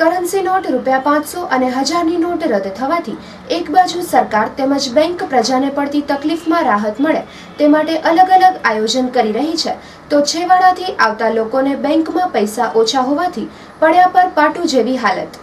Currency not રૂપિયા પાંચસો અને હજારની નોટ રદ થવાથી એક બાજુ સરકાર તેમજ બેંક પ્રજાને પડતી તકલીફમાં રાહત મળે તે માટે અલગ અલગ આયોજન કરી રહી છે. તો છેવાડાથી આવતા લોકોને બેંકમાં પૈસા ઓછા હોવાથી પડ્યા પર પાટું જેવી હાલત.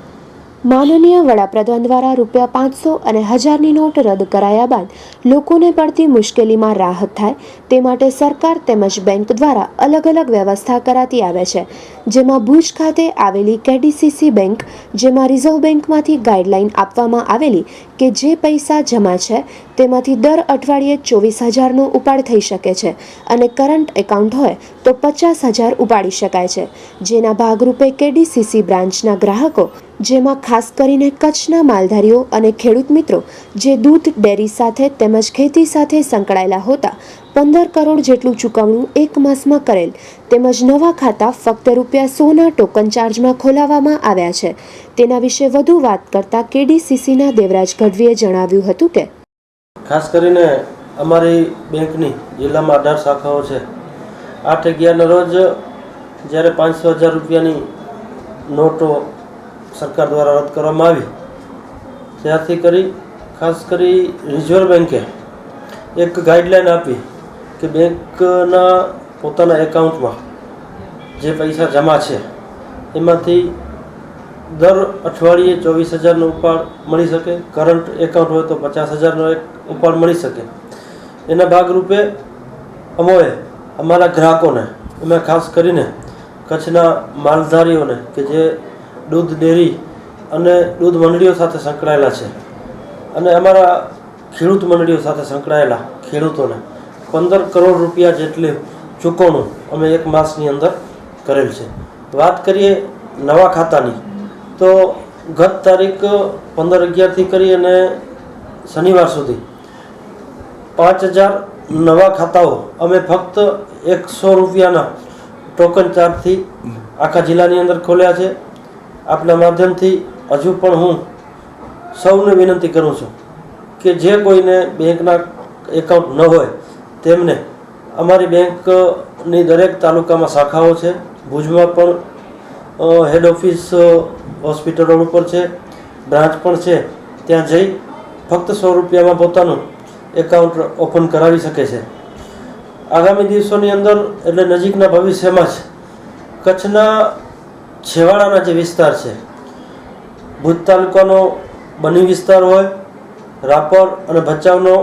માનનીય વડાપ્રધાન દ્વારા રૂપિયા પાંચસો અને હજારની નોટ રદ કરાયા બાદ લોકોને પડતી મુશ્કેલીમાં રાહત થાય તે માટે સરકાર તેમજ બેંક દ્વારા અલગ અલગ વ્યવસ્થા કરાતી આવે છે. જેમાં ભુજ ખાતે આવેલી કેડીસીસી બેંક, જેમાં રિઝર્વ બેંકમાંથી ગાઈડલાઈન આપવામાં આવેલી કે જે પૈસા જમા છે તેમાંથી દર અઠવાડિયે ચોવીસ હજારનો ઉપાડ થઈ શકે છે અને કરંટ એકાઉન્ટ હોય તો પચાસ હજાર ઉપાડી શકાય છે. જેના ભાગરૂપે કેડીસીસી બ્રાન્ચના ગ્રાહકો જેમાં ખાસ કરીને કચ્છના માલધારીઓ અને ખેડૂત મિત્રો જે દૂધ, ડેરી સાથે તેમજ ખેતી સાથે સંકળાયેલા હોતા પંદર કરોડ જેટલું ચૂકવણું એક માસમાં કરેલ તેમજ નવા ખાતા ફક્ત રૂપિયા સોના ટોકન ચાર્જમાં ખોલાવવામાં આવ્યા છે. તેના વિશે વધુ વાત કરતા કેડીસીસીના દેવરાજ ગઢવીએ જણાવ્યું હતું કે ખાસ કરીને અમારી બેંકની જિલ્લામાં અઢાર શાખાઓ છે. આઠ અગિયારના રોજ જ્યારે પાંચસો હજાર રૂપિયાની નોટો સરકાર દ્વારા રદ કરવામાં આવી. ત્યારથી કરી, ખાસ કરી રિઝર્વ બેન્કે એક ગાઈડલાઈન આપી કે બેંકના પોતાના એકાઉન્ટમાં જે પૈસા જમા છે, એમાંથી દર અઠવાડિયે ચોવીસ હજારનો ઉપાડ મળી શકે, કરંટ એકાઉન્ટ હોય તો પચાસ હજારનો એક ઉપાડ મળી શકે. એના ભાગરૂપે અમોએ અમારા ગ્રાહકોને અમે ખાસ કરીને કચ્છના માલધારીઓને કે જે દૂધ ડેરી અને દૂધ મંડળીઓ સાથે સંકળાયેલા છે. અને અમારા ખેડૂત મંડળીઓ સાથે સંકળાયેલા ખેડૂતોને પંદર કરોડ રૂપિયા જેટલી ચૂકવણું અમે એક માસની અંદર કરેલ છે. વાત કરીએ નવા ખાતાની, તો ગત તારીખ પંદર અગિયારથી કરી અને શનિવાર સુધી પાંચ હજાર નવા ખાતાઓ અમે ફક્ત એકસો રૂપિયાના ટોકન ચાર્જથી આખા જિલ્લાની અંદર ખોલ્યા છે. આપના માધ્યમથી હજુ પણ હું સૌને વિનંતી કરું છું કે જે કોઈને બેંકના એકાઉન્ટ ન હોય, તેમને અમારી બેંકની દરેક તાલુકામાં શાખાઓ છે, ભુજમાં પણ હેડ ઓફિસ હોસ્પિટલો ઉપર છે બ્રાન્ચ પણ છે, ત્યાં જઈ ફક્ત સો રૂપિયામાં પોતાનું એકાઉન્ટ ઓપન કરાવી શકે છે. આગામી દિવસોની અંદર એટલે નજીકના ભવિષ્યમાં જ કચ્છના છેવાડાના જે વિસ્તાર છે, ભુજ તાલુકાનો બની વિસ્તાર હોય, રાપર અને ભચાઉનો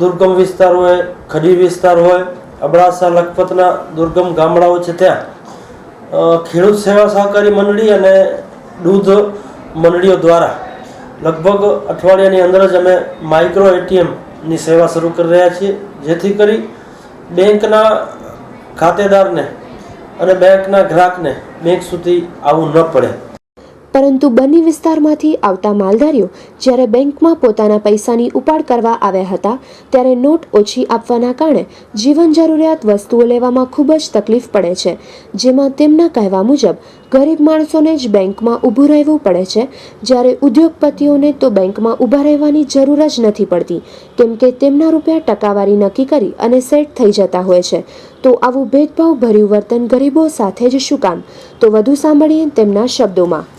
દુર્ગમ વિસ્તાર હોય, ખડી વિસ્તાર હોય, અબડાસા, લખપતના દુર્ગમ ગામડાઓ છે ત્યાં. ખેડૂત સેવા સહકારી મંડળી અને દૂધ મંડળીઓ દ્વારા લગભગ અઠવાડિયાની અંદર જ અમે માઇક્રો એટીએમની સેવા શરૂ કરી રહ્યા છીએ, જેથી કરી બેંકના ખાતેદારને અને બેંકના ગ્રાહકને બેંક સુધી આવવું ન પડે. પરંતુ બન્ની વિસ્તારમાંથી આવતા માલધારીઓ જ્યારે બેંકમાં પોતાના પૈસાની ઉપાડ કરવા આવ્યા હતા, ત્યારે નોટ ઓછી આપવાના કારણે જીવન જરૂરિયાત વસ્તુઓ લેવામાં ખૂબ જ તકલીફ પડે છે, જેમાં તેમના કહેવા મુજબ ગરીબ માણસોને જ બેંકમાં ઊભું રહેવું પડે છે. જ્યારે ઉદ્યોગપતિઓને તો બેંકમાં ઊભા રહેવાની જરૂર જ નથી પડતી, કેમ કે તેમના રૂપિયા ટકાવારી નક્કી કરી અને સેટ થઈ જતા હોય છે. તો આવું ભેદભાવ ભર્યું વર્તન ગરીબો સાથે જ શું કામ? તો વધુ સાંભળીએ તેમના શબ્દોમાં.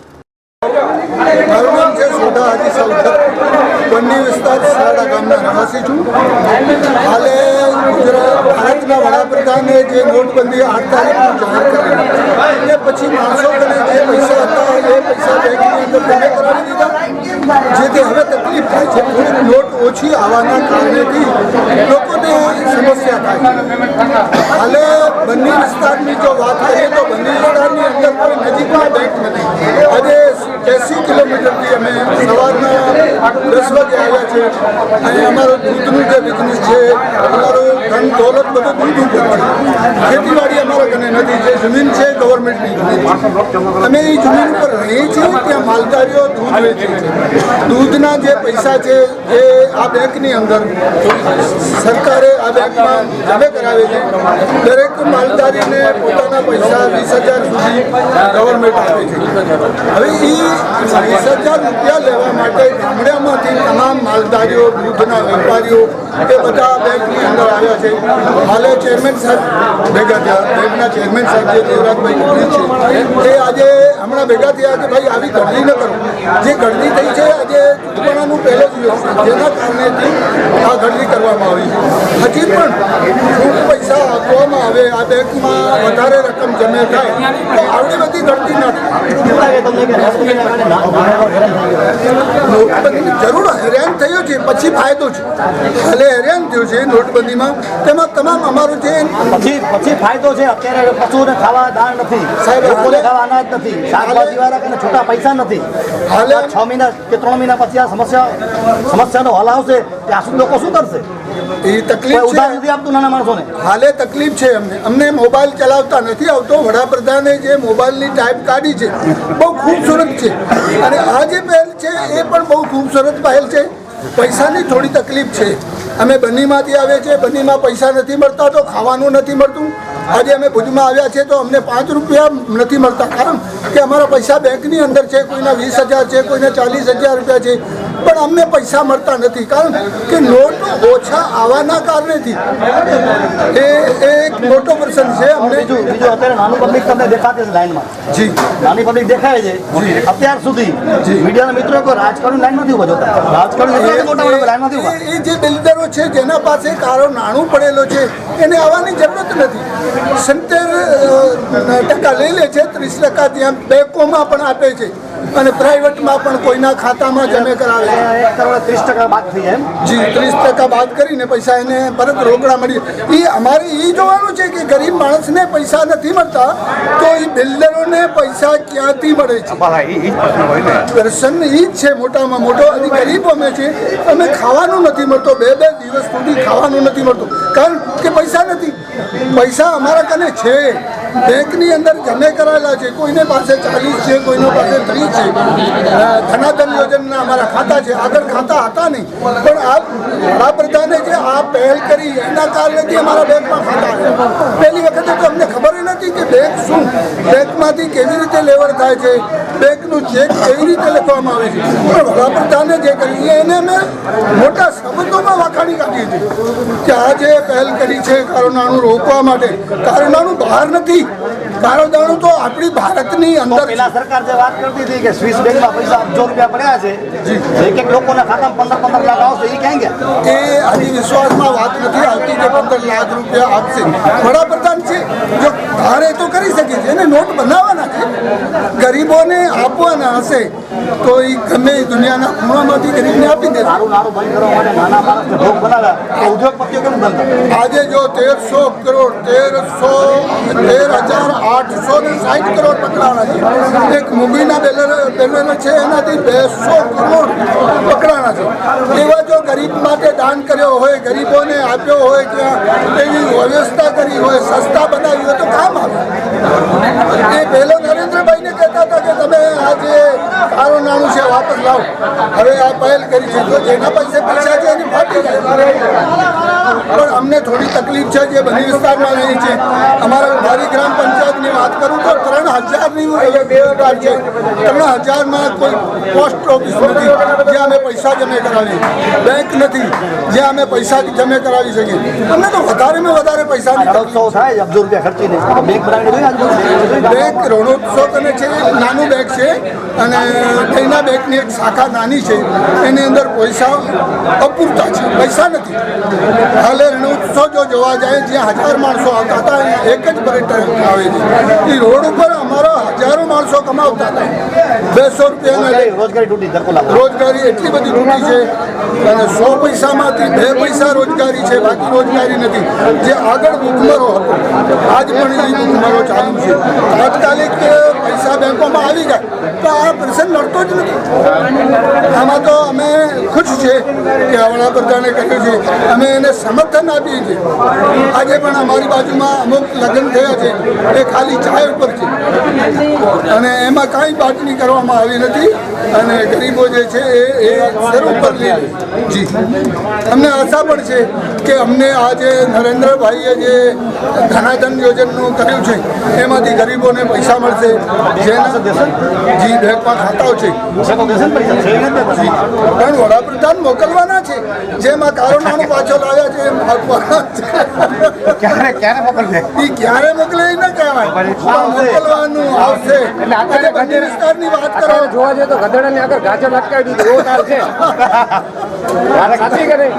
મારું છે સોઢા હાજી સાલખત બન્ની વિસ્તાર સાડા ગામના રહેવાસી છું. હાલે ગુજરાત ભારતના વડાપ્રધાને જે નોટબંધી આઠ તારીખનું જાહેર કરી એ પછી માણસો તને જે પૈસા હતા, એ પૈસા બેંકની અંદર પેમેન્ટ કરાવી દીધા. જેથી હવે તકલીફ થાય છે. થોડીક નોટ ઓછી આવવાના કારણેથી લોકોને સમસ્યા થાય. હાલે બંને વિસ્તારની જો વાત કરીએ તો બંને વિસ્તારની અંદર કોઈ નજીકમાં બેંક નથી. આજે એસી કિલોમીટરથી અમે સવારના દસ વાગે આવ્યા છે. અહીં અમારું દૂધનું જે બિઝનેસ છે, અમારું ધન દોલત બધું દૂધ ઉપર છે ખેતીવાડી નથી, જે જમીન છે ગવર્મેન્ટની જમીન અમે એ જમીન ઉપર રહીએ છીએ, ત્યાં માલધારીઓ દૂધ વેચે છે. દૂધના જે પૈસા છે એ આ બેંકની અંદર સરકારે આ બેંકમાં જમે કરાવે છે. દરેક માલધારીને પોતાના પૈસા વીસ હજાર સુધી ગવર્મેન્ટ આપે છે. હવે એ વીસ હજાર રૂપિયા લેવા માટે ગામડામાંથી તમામ માલધારીઓ દૂધના વેપારીઓ એ બધા બેંકની અંદર આવ્યા છે. હાલે ચેરમેન સાહેબ, ભેગા થયા. બેંકના ચેરમેન સાહેબ જે દેવરાજભાઈ છે, એ આજે હમણાં ભેગા થયા કે ભાઈ આવી ગરદી ન કરો. જે ગરદી થઈ છે આજે ચૂંટણાનું પહેલો દિવસ જેના કારણેથી આ ગરદી કરવામાં આવી છે. હજી પણ ખૂબ પૈસા આપવામાં આવે આ બેંકમાં વધારે રકમ જમે થાય તો આવડી બધી ગરદી નોટબંધી જરૂર હેરાન થયો છે પછી ફાયદો છે. હાલે હેરાન થયું છે નોટબંધીમાં તેમાં તમામ અમારું જે પછી પછી ફાયદો છે અત્યારે પશુને ખાવા દાણ નથી. સાહેબ, ખાવા અનાજ નથી. શાકભાજી વાળા કને છૂટા પૈસા નથી. હાલે- છ મહિના કે ત્રણ મહિના પછી આ સમસ્યા સમસ્યાનો હલ આવશે ત્યાં સુધી લોકો શું કરશે? એ તકલીફ ઉધાર છે. નથી આપતું નાના માણસોને? હાલે તકલીફ છે અમને. અમને મોબાઈલ ચલાવતા નથી આવતો. વડાપ્રધાને જે મોબાઈલની ટાઈપ કાઢી છે બહુ ખૂબસૂરત છે. અને આ જે પહેલ છે એ પણ બહુ ખૂબસૂરત પહેલ છે. પૈસાની થોડી તકલીફ છે. અમે બન્નીમાંથી આવે છીએ બન્નીમાં પૈસા નથી મળતા તો ખાવાનું નથી મળતું. આજે અમે ભુજમાં આવ્યા છીએ તો અમને પાંચ રૂપિયા નથી મળતા. કારણ કે અમારા પૈસા બેંકની અંદર છે કોઈના વીસ હજાર છે કોઈને ચાલીસ હજાર રૂપિયા છે. પણ અમને પૈસા મળતા નથી. કારણ કે નોટ ઓછા આવવાના કારણેથી એ એક મોટો પ્રસંગ છે. અમને બીજું બીજું અત્યારે નાનું પબ્લિક તમને દેખાતી છે લાઈનમાં. જી. નાની પબ્લિક દેખાય છે. અત્યાર સુધી મીડિયાના મિત્રો રાજકારણ લાઈન નથી ઊભા જોતા? રાજકારણી લાઈન નથી ઊભા એ જે બિલ્ડરો છે જેના પાસે કારો નાણું પડેલો છે એને આવવાની જરૂરત નથી. સિત્તેર ટકા લઈ લે છે ત્રીસ ટકા ત્યાં બેંકોમાં પણ આપે છે. અને પ્રાઇવેટમાં પણ કોઈના ખાતામાં જમે કરાવે ત્રીસ ટકા બાદ થઈ એમ? જી ત્રીસ ટકા બાદ કરીને પૈસા એને પરત રોકડા મળી. એ અમારે એ જોવાનું છે કે ગરીબ માણસને પૈસા નથી મળતા તો એ બિલ્ડરોને પૈસા ક્યાંથી મળે છે? પ્રસન્ન એ જ છે મોટામાં મોટો. અને ગરીબ અમે છે અમે ખાવાનું નથી મળતો. બે બે દિવસ સુધી ખાવાનું નથી મળતું. કારણ કે પૈસા નથી. પૈસા અમારા કને છે. બેંકની અંદર જમે કરાયેલા છે, કોઈને પાસે ચાલીસ છે, કોઈનો પાસે ત્રીસ છે. ધનાધન યોજનાના અમારા ખાતા છે, આગળ ખાતા હતા નહીં. પણ આ વડાપ્રધાને જે આ પહેલ કરી, એના કારણેથી અમારા બેંકમાં ખાતા પહેલી વખતે તો અમને ખબર નથી કે બેંક શું, બેંકમાંથી કેવી રીતે લેવડ થાય છે, બેંકનું ચેક કેવી રીતે લખવામાં આવે છે. પણ વડાપ્રધાને જે કરી, એને અમે મોટા શબ્દોમાં વખાણી કાઢીએ છીએ કે આ જે પહેલ કરી છે કાળું રોકવા માટે. નાણું બહાર નથી. કાળું નાણું તો આપણી ભારતની અંદર પેલા સરકાર જે વાત કરતી હતી કે સ્વિસ બેંકમાં પૈસા અબજો રૂપિયા પડ્યા છે એક એક લોકોના ખાતામાં પંદર પંદર લાખ આવશે એ ક્યાં ગયા? એ આજે વિશ્વાસમાં વાત નથી આવતી કે પંદર લાખ રૂપિયા આપશે. વડાપ્રધાન છે જો ધારે તો કરી શકે છે એને નોટ બનાવવાના છે. ગરીબોને આપવાના હશે તો એ ગમે દુનિયાના ખૂણામાંથી ગરીબને આપી દે આજે જો તેરસો કરોડ તેરસો તેર હજાર આઠસો ને સાઠ કરોડ પકડાણા છે. એક મુંબઈના બેલર બેલર છે એનાથી બેસો કરોડ પકડાણા છે. એવા જો ગરીબ માટે દાન કર્યો હોય ગરીબોને આપ્યો હોય ત્યાં એવી વ્યવસ્થા કરી હોય સસ્તા બનાવી હોય તો કામ આવે. એ પહેલો નરેન્દ્રભાઈને કાળું નાનું છે, વાપસ લાવ. હવે આ પહેલ કરી છે. તો જેના પાસે પૈસા છે, એને ફાટી જાય પણ અમને થોડી તકલીફ છે જે બની વિસ્તારમાં રહી છે. અમારા મારી ગ્રામ પંચાયતની વાત કરું તો ત્રણ હજારની બેરોજગાર છે. ત્રણ હજારમાં કોઈ પોસ્ટ ઓફિસ નથી જે અમે પૈસા જમે કરાવી બેંક નથી જે અમે પૈસા જમે કરાવી શકીએ. અમને તો વધારેમાં વધારે પૈસા બેંક રણોત્સવ અને છે નાનું બેંક છે અને તેના બેંકની એક શાખા નાની છે. એની અંદર પૈસા અપૂરતા છે. પૈસા નથી. હાલે રણોત્સવ જો જોવા જાય જ્યાં હજાર માણસો આવતા હતા એક જ પર્યટક આવે છે. એ રોડ ઉપર અમારા હજારો માણસો કમાવતા હતા. બેસો રૂપિયાના રોજગારી રોજગારી તૂટી રોજગારી એટલી બધી તૂટી છે અને સો પૈસામાંથી બે પૈસા રોજગારી છે બાકી રોજગારી નથી. જે આગળ ભૂખમરો હતો આજ પણ એ ભૂખમરો ચાલુ છે. તાત્કાલિક પૈસા બેંકોમાં આવી ગયા. તો આ પ્રસંગ લડતો જ નથી. આમાં તો અમે ખુશ છે કે વડાપ્રધાને કહ્યું છે. અમે એને સમર્થન આપીએ છીએ. આજે પણ અમારી બાજુમાં અમુક લગ્ન થયા છે. એ ખાલી ચાય ઉપર છે. અને એમાં કાંઈ બાટણી કરવામાં આવી નથી. અને ગરીબો જે છે એ એ સર ઉપર લે જી. અમને આશા પણ છે કે અમને આ જે નરેન્દ્રભાઈએ જે ધનાધન યોજનાનું કર્યું છે એમાંથી ગરીબોને પૈસા મળશે. જેના જી બેંકમાં ખાતાઓ છે. પણ તો વડાપ્રધાન મોકલવાના છે? જેમ આ કારોનાનું પાછો લાવ્યા છે એમ ક્યારે ક્યારે મોકલશે? ઈ ક્યારે મોકલે ન કહેવાય. મોકલવાનું આવશે. એટલે બંને વિસ્તારની વાત કરો. જોવા જઈએ તો ગધેડાની આગળ ગાજર લટકાવી દીધું. એવો વાત સાચી કે નહીં